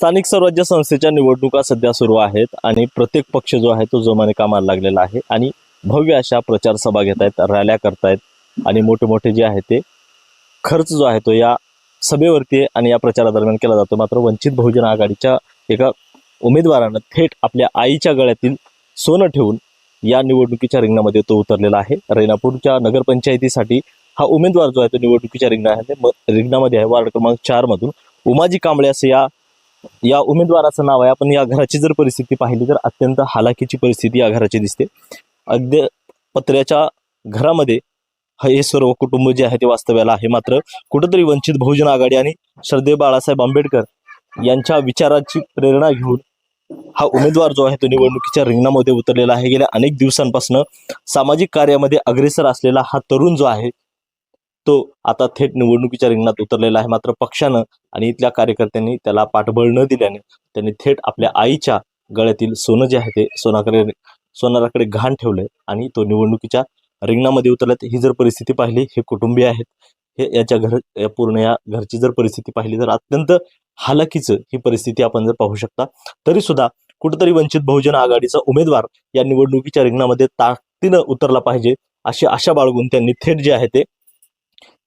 स्थानिक स्वराज्य संस्थेच्या निवडणुका सध्या सुरू आहेत आणि प्रत्येक पक्ष जो आहे तो जोमाने कामाला लागलेला आहे आणि भव्य अशा प्रचार सभा घेत आहेत रॅल्या करतायत आणि मोठे मोठे जे आहे ते खर्च जो आहे तो या सभेवरती आणि या प्रचारादरम्यान केला जातो. मात्र वंचित बहुजन आघाडीच्या एका उमेदवारानं थेट आपल्या आईच्या गळ्यातील सोनं ठेवून या निवडणुकीच्या रिंगणामध्ये तो उतरलेला आहे. रेणापूरच्या नगरपंचायतीसाठी हा उमेदवार जो आहे तो निवडणुकीच्या रिंगणा आहे रिंगणामध्ये आहे. वार्ड क्रमांक चारमधून उमाजी कांबळे असं या या उमेदवाराचं नाव आहे. आपण या घराची जर परिस्थिती पाहिली तर अत्यंत हालाकीची परिस्थिती या घराची दिसते. अगदी पत्र्याच्या घरामध्ये हे सर्व कुटुंब जे आहे ते वास्तव्याला आहे. मात्र कुठंतरी वंचित बहुजन आघाडी आणि श्रद्धे बाळासाहेब आंबेडकर यांच्या विचाराची प्रेरणा घेऊन हा उमेदवार जो आहे तो निवडणुकीच्या रिंगणामध्ये उतरलेला आहे. गेल्या अनेक दिवसांपासून सामाजिक कार्यामध्ये अग्रेसर असलेला हा तरुण जो आहे तो आता थेट निवडणुकीच्या रिंगणात उतरलेला आहे. मात्र पक्षानं आणि इथल्या कार्यकर्त्यांनी त्याला पाठबळ न दिल्याने त्यांनी थेट आपल्या आईच्या गळ्यातील सोनं जे आहे ते सोनाकडे सोनाराकडे घाण ठेवलंय आणि तो निवडणुकीच्या रिंगणामध्ये उतरल्यात ही जर परिस्थिती पाहिली हे कुटुंबीय आहेत. हे याच्या घर या पूर्ण या घरची जर परिस्थिती पाहिली तर अत्यंत हालाकीचं ही परिस्थिती आपण जर पाहू शकता तरी सुद्धा कुठेतरी वंचित बहुजन आघाडीचा उमेदवार या निवडणुकीच्या रिंगणामध्ये ताकदीनं उतरला पाहिजे अशी आशा बाळगून त्यांनी थेट जे आहे ते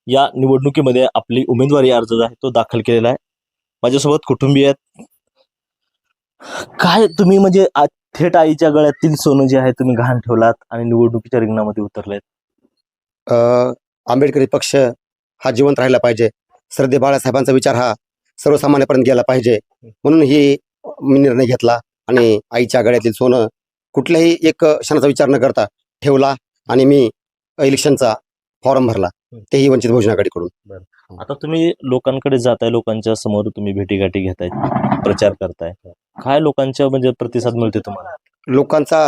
या निवडणुकीमध्ये आपली उमेदवारी अर्ज आहे तो दाखल केलेला आहे. माझ्यासोबत कुटुंबीय आहेत. काय तुम्ही म्हणजे थेट आईच्या गळ्यातील सोनं जे आहे तुम्ही घाण ठेवलात आणि निवडणुकीच्या रिंगणामध्ये उतरलेत? आंबेडकरी पक्ष हा जिवंत राहिला पाहिजे. श्रद्धे बाळासाहेबांचा विचार हा सर्वसामान्यपर्यंत गेला पाहिजे. म्हणून ही मी निर्णय घेतला आणि आईच्या गळ्यातील सोनं कुठल्याही एक क्षणाचा विचार न करता ठेवला आणि मी इलेक्शनचा फॉर्म भरला. तेही वंचित बहुजन आघाडीकडून. आता तुम्ही लोकांकडे जाताय लोकांच्या समोर तुम्ही भेटीगाठी घेताय प्रचार करताय. काय लोकांच्या म्हणजे प्रतिसाद मिळते तुम्हाला? लोकांचा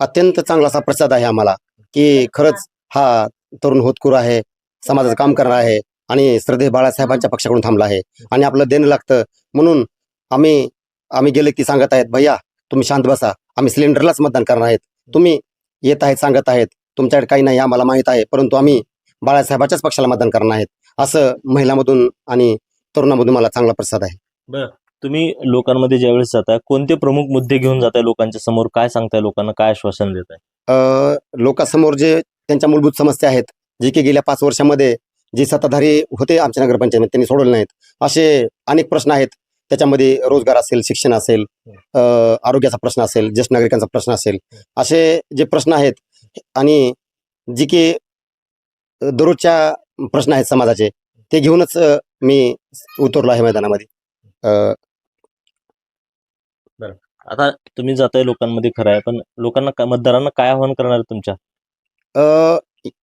अत्यंत चांगला असा प्रतिसाद आहे आम्हाला की खरंच हा तरुण होतकूर आहे समाजाचं काम करणार आहे आणि श्रद्धे बाळासाहेबांच्या पक्षाकडून थांबला आहे. आणि आपलं देणं लागतं. म्हणून आम्ही आम्ही गेले की सांगत आहेत भैया तुम्ही शांत बसा. आम्ही सिलेंडरलाच मतदान करणार आहेत. तुम्ही येत आहेत सांगत आहेत. तुमच्याकडे काही नाही आम्हाला माहीत आहे. परंतु आम्ही बाळासाहेबाच्याच पक्षाला मतदान करणार आहेत असं महिलामधून आणि तरुणामधून मला चांगला प्रतिसाद आहे. तुम्ही लोकांमध्ये ज्यावेळेस जाताय कोणते प्रमुख मुद्दे घेऊन जाताय लोकांच्या समोर? काय सांगताय लोकांना? काय आश्वासन देताय? अ, लोकांसमोर जे त्यांच्या मूलभूत समस्या आहेत जे की गेल्या पाच वर्षामध्ये जे सत्ताधारी होते आमच्या नगरपंचायतीमध्ये त्यांनी सोडवले नाहीत. असे अनेक प्रश्न आहेत. त्याच्यामध्ये रोजगार असेल शिक्षण असेल आरोग्याचा प्रश्न असेल ज्येष्ठ नागरिकांचा प्रश्न असेल. असे जे प्रश्न आहेत आणि जे की दररोजच्या प्रश्न आहेत समाजाचे ते घेऊनच मी उतरलो आहे मैदानामध्ये. अ, आता तुम्ही जाताय लोकांमध्ये खरं आहे पण लोकांना मतदारांना काय आव्हान करणार तुमच्या? अ,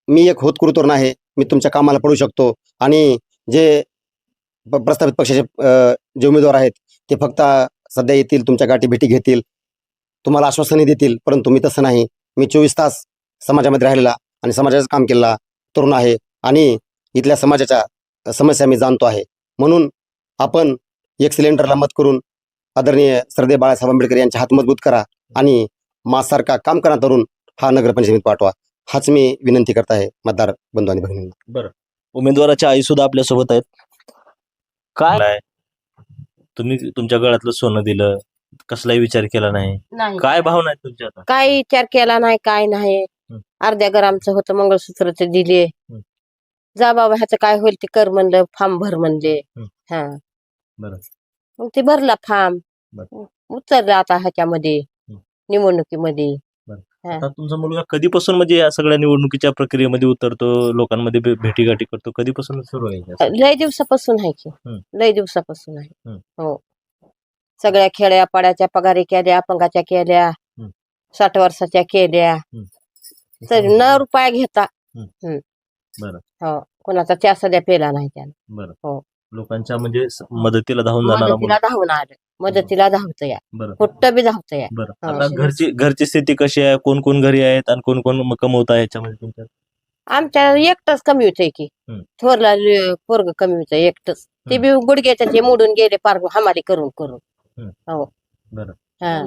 मी एक होतकरू तरुण आहे मी तुमच्या कामाला पडू शकतो आणि जे प- प्रस्तावित पक्षाचे अ, जे उमेदवार आहेत ते फक्त सध्या येतील तुमच्या गाठी भेटी घेतील तुम्हाला आश्वासने देतील परंतु मी तसं नाही. मी चोवीस तास समाजामध्ये राहिलेला आणि समाजाचं काम केलेला तरुण आहे आणि इथल्या समाजाच्या समस्या मी जाणतो आहे. म्हणून आपण एक सिलेंडरला मत करून आदरणीय श्रद्धे बाळासाहेब आंबेडकर यांचे हात मजबूत करा आणि माझसारखा काम करा तरुण हा नगरपंचायतीत पाठवा. हाच मी विनंती करत आहे मतदार बंधू आणि भगिनींना. उमेदवाराच्या आई सुद्धा आपल्यासोबत आहेत. काय? तुम्ही तुमच्या गळ्यातलं सोनं दिलं कसलाही विचार केला नाही. नाही. काय भावना आहेत तुमच्या आता? काय विचार केला नाही काय नाही. अर्ध्या ग्रामचं होतं मंगळसूत्र ते दिले. जा बाबा ह्याचं काय होईल ते कर म्हणलं फार्म भर म्हणले हं. मग ते भरला फार्म. उतरला आता ह्याच्यामध्ये. निवडणुकीमध्ये तुमचा मुलगा कधीपासून म्हणजे या सगळ्या निवडणुकीच्या प्रक्रियेमध्ये उतरतो लोकांमध्ये भेटीगाठी करतो कधीपासून सुरू आहे? लय दिवसापासून आहे की. लय दिवसापासून आहे हं. सगळ्या खेड्या पाड्याच्या पगारी केल्या अपंगाच्या केल्या. साठ वर्षाच्या केल्या तर न रुपया घेता. बरं. हो कोणाचा चहा सध्या पेला नाही त्यानं बरं हो. लोकांच्या म्हणजे स- मदतीला धावून जाणारा मदतीला. धावून आलं मदतीला धावत या बरं कुठं बी धावत या बरं हा. घरची घरची स्थिती कशी आहे कोण कोण घरी आहेत आणि कोण कोण कमवत आहे याच्यामध्ये तुमच्या आमच्या एकटच कमी होतंय की. थोरला पोरग कमी होतंय एकटच ते. बी गुडघ्याच्या ते मोडून गेले पार हमाली करून करून हं. हो बरं. हा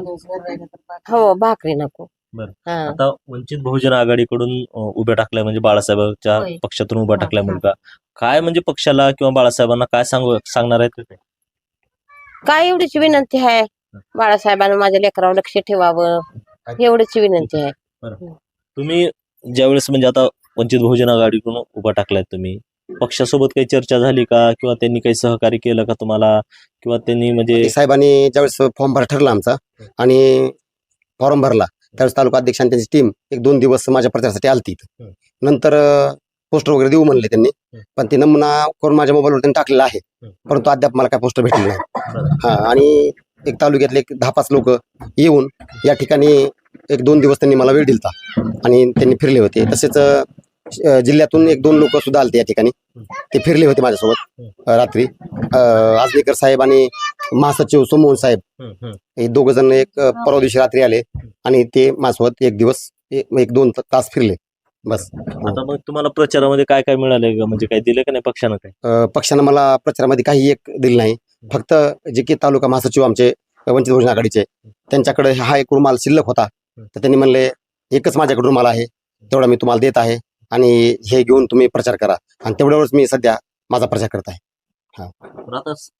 हो भाकरी नको. हा. आता वंचित बहुजन आघाडीकडून अं, उभ्या टाकलाय म्हणजे बाळासाहेबांच्या होय. पक्षातून उभा हा, टाकलाय हा. मुलगा. काय म्हणजे पक्षाला किंवा बाळासाहेबांना काय सांगू सांगणार आहेत ते? काय एवढीच विनंती आहे? बाळासाहेबांना माझ्या लेकरावर लक्ष ठेवावं. एवढीच विनंती आहे. तुम्ही ज्यावेळेस म्हणजे आता वंचित बहुजन आघाडीकडून उभा टाकलाय तुम्ही पक्षासोबत काही चर्चा झाली का? किंवा त्यांनी काही सहकार्य केलं का तुम्हाला? किंवा त्यांनी म्हणजे साहेबांनी ज्यावेळेस फॉर्म भरा ठरला आमचा आणि फॉर्म भरला त्यावेळेस तालुका अध्यक्ष आणि त्यांची टीम एक दोन दिवस माझ्या प्रचारासाठी आलती. नंतर पोस्टर वगैरे देऊ म्हणले त्यांनी. पण ते नमुना करून माझ्या मोबाईलवर त्यांनी टाकलेला आहे. परंतु अद्याप मला काय पोस्टर भेटले नाही. हा आणि एक तालुक्यातले एक दहा पाच लोक येऊन या ठिकाणी एक दोन दिवस त्यांनी मला वेळ दिलता. आणि त्यांनी फिरले होते. तसेच जिल्ह्यातून एक दोन लोक सुद्धा आलते या ठिकाणी. ते फिरले होते माझ्यासोबत रात्री. आजनेकर साहेब आणि महासचिव सोमोहन साहेब. हे दोघ जण एक परवा दिवशी रात्री आले. आणि ते माझ्यासोबत एक दिवस एक दोन तास फिरले. बस. आता मग तुम्हाला प्रचारामध्ये काय काय मिळालंय का म्हणजे काय दिलं का नाही पक्षानं काय पक्षानं मला प्रचारामध्ये काही एक दिलं नाही. फक्त जे की तालुका महासचिव आमचे वंचित बहुजन आघाडीचे त्यांच्याकडे हा एक रुमाल शिल्लक होता. तर त्यांनी म्हणले एकच माझ्याकडे रुमाल आहे. तेवढा मी तुम्हाला देत आहे आणि हे घेऊन तुम्ही प्रचार करा. आणि तेवढ्यावरच मी सध्या माझा प्रचार करत आहे.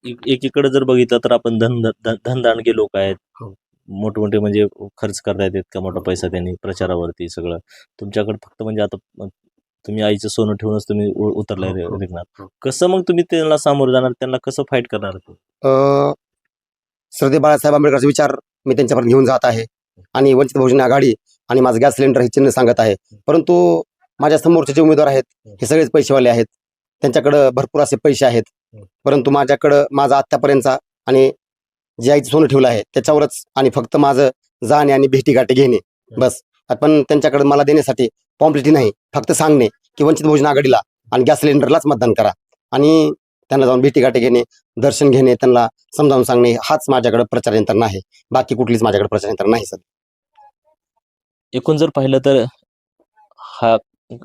एक- एकीकडे जर बघितलं तर आपण धन धन- धनदानगे लोक आहेत. मोठमोठे म्हणजे खर्च करतायत इतका मोठा पैसा त्यांनी प्रचारावरती सगळं. तुमच्याकडे फक्त म्हणजे आता तुम्ही आईचं सोनं ठेवूनच तुम्ही उतरलाय हो, हो, रिंगणात हो. कसं मग तुम्ही त्यांना सामोरं जाणार? त्यांना कसं फाईट करणार श्रद्धे बाळासाहेब आंबेडकरचे विचार मी त्यांच्यापर्यंत घेऊन जात आहे आणि वंचित बहुजन आघाडी आणि माझं गॅस सिलेंडर हे चिन्ह सांगत आहे. परंतु माझ्या समोरचे जे उमेदवार आहेत हे सगळेच पैसेवाले आहेत. त्यांच्याकडं भरपूर असे पैसे आहेत. परंतु माझ्याकडं माझा आत्तापर्यंतचा आणि जे आईचं सोनं ठेवलं आहे त्याच्यावरच आणि फक्त माझं जाणे आणि भेटी गाठी घेणे. बस. पण त्यांच्याकडे मला देण्यासाठी पॉम्प्लिटी नाही फक्त सांगणे की वंचित भोजन आघाडीला आणि गॅस सिलेंडरलाच मतदान करा. आणि त्यांना जाऊन भेटी गाठी घेणे दर्शन घेणे त्यांना समजावून सांगणे हाच माझ्याकडे प्रचार यंत्रणा आहे बाकी कुठलीच माझ्याकडे प्रचार यंत्रणा नाही सर एकूण जर पाहिलं तर हा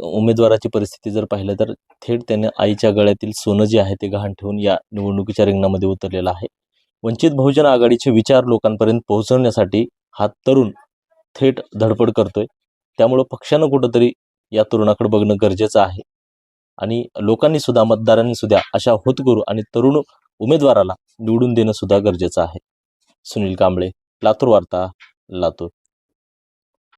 उमेदवाराची परिस्थिती जर पाहिलं तर थेट त्याने आईच्या गळ्यातील सोनं जे आहे ते गहाण ठेवून या निवडणुकीच्या रिंगणामध्ये उतरलेलं आहे. वंचित बहुजन आघाडीचे विचार लोकांपर्यंत पोहोचवण्यासाठी हा तरुण थेट धडपड करतोय. त्यामुळं पक्षानं कुठंतरी या तरुणाकडे बघणं गरजेचं आहे. आणि लोकांनी सुद्धा मतदारांनी सुद्धा अशा होतकरू आणि तरुण उमेदवाराला निवडून देणं सुद्धा गरजेचं आहे. सुनील कांबळे लातूर वार्ता लातूर.